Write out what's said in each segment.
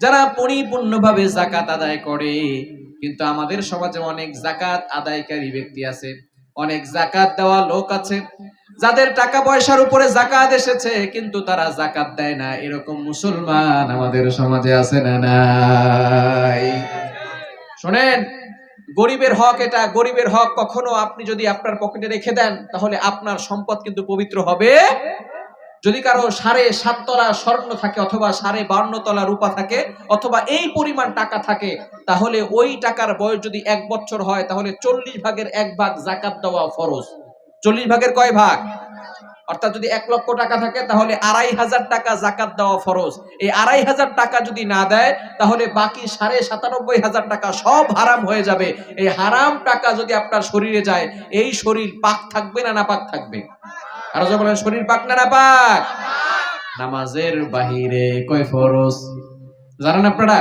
যারা পরিপূর্ণভাবে জাকাত আদায় করে, কিন্তু আমাদের সমাজে অনেক জাকাত আদায়কারী ব্যক্তি আছে, অনেক জাকাত দেওয়া লোক আছে, যাদের টাকা পয়সার উপরে জাকাত এসেছে, কিন্তু তারা জাকাত দেয় না। এরকম মুসলমান আমাদের সমাজে আছে না নাই? শোনেন, গরিবের হক এটা। গরিবের হক কখনো আপনি যদি আপনার পকেটে রেখে দেন, তাহলে আপনার সম্পদ কিন্তু পবিত্র হবে যদি কারও সাড়ে সাত তলা স্বর্ণ থাকে অথবা সাড়ে বান্ন তলা রূপা থাকে, অথবা এই পরিমাণ টাকা থাকে, তাহলে ওই টাকার বয়স যদি এক বছর হয়, তাহলে চল্লিশ ভাগের এক ভাগ জাকাত দেওয়া ফরজ। চল্লিশ ভাগের কয় ভাগ? অর্থাৎ যদি এক লক্ষ টাকা থাকে, তাহলে আড়াই হাজার টাকা জাকাত দেওয়া ফরজ। এই আড়াই হাজার টাকা যদি না দেয়, তাহলে বাকি সাড়ে সাতানব্বই হাজার টাকা সব হারাম হয়ে যাবে। এই হারাম টাকা যদি আপনার শরীরে যায়, এই শরীর পাক থাকবে না না পাক থাকবে? শরীর পাক না পাক? নামাজের বাহিরে কয় ফরজ? জানেন আপনারা?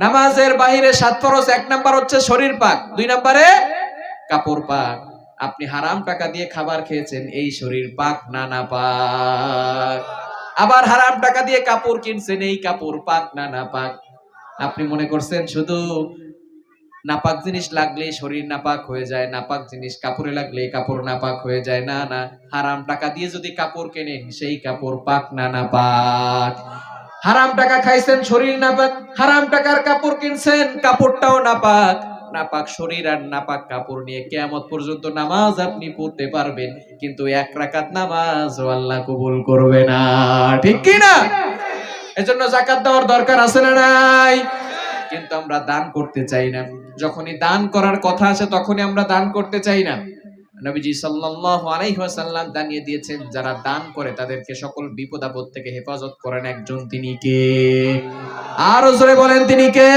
নামাজের বাহিরে সাত ফরজ, এক নাম্বার হচ্ছে শরীর পাক, দুই নাম্বারে কাপড় পাক। আপনি হারাম টাকা দিয়ে খাবার খেয়েছেন, এই শরীর পাক না না পাক। আবার হারাম টাকা দিয়ে কাপড় কিনছেন, এই কাপড় পাক না না পাক। আপনি মনে করছেন, শুধু নাপাক জিনিস লাগলে শরীর নাপাক হয়ে যায়, নাপাক জিনিস কাপড়ে লাগলে কাপড় নাপাক হয়ে যায়। না না, হারাম টাকা দিয়ে যদি কাপড় কেনেন, সেই কাপড় পাক না না পাক হারাম টাকা খাইছেন, শরীর নাপাক। হারাম টাকার কাপড় কিনছেন, কাপড়টাও নাপাক। নাপাক শরীর আর নাপাক কাপড় নিয়ে কেয়ামত পর্যন্ত নামাজ আপনি পড়তে পারবেন, কিন্তু এক রাকাত নামাজ আল্লাহ কবুল করবে না। ঠিক কি না এজন্য জাকাত দেওয়ার দরকার আছে না নাই? কিন্তু আমরা দান করতে চাই না। যখনই দান করার কথা আসে, তখনই আমরা দান করতে চাই না। নবীজি সাল্লাল্লাহু আলাইহি ওয়াসাল্লাম জানিয়ে দিয়েছেন, যারা দান করে তাদেরকে সকল বিপদ আপদ থেকে হেফাজত করেন একজন তিনি কে? আর জোরে বলেন তিনি কে?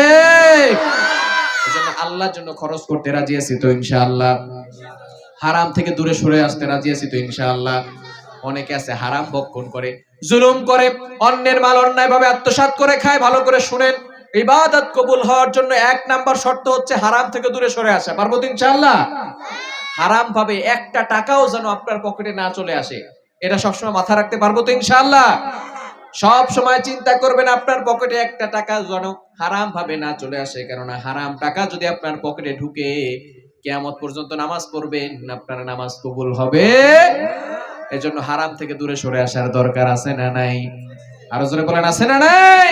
আল্লাহর জন্য খরচ করতে রাজি আছি তো ইনশাআল্লাহ। হারাম থেকে দূরে সরে আসতে রাজি আছি তো ইনশাআল্লাহ। অনেকে আছে হারাম ভক্ষণ করে, জুলুম করে, অন্যের মাল অন্যায় ভাবে আত্মসাৎ করে খায়, ভালো করে শুনেন। ইবাদত কবুল হওয়ার জন্য এক নাম্বার শর্ত হচ্ছে হারাম থেকে দূরে সরে আসা। পারব তো ইনশাআল্লাহ? হারাম ভাবে একটা টাকাও যেন আপনার পকেটে না চলে আসে। এটা সবসময় মাথা রাখতে পারব তো ইনশাআল্লাহ? সব সময় চিন্তা করবেন আপনার পকেটে একটা টাকা যেন হারাম ভাবে না চলে আসে। কেননা হারাম টাকা যদি আপনার পকেটে ঢুকে, কেয়ামত পর্যন্ত নামাজ পড়বেন, আপনার নামাজ কবুল হবে। এজন্য হারাম থেকে দূরে সরে আসার দরকার আছে না নাই? আরও জোরে বলেন, আছে না নাই?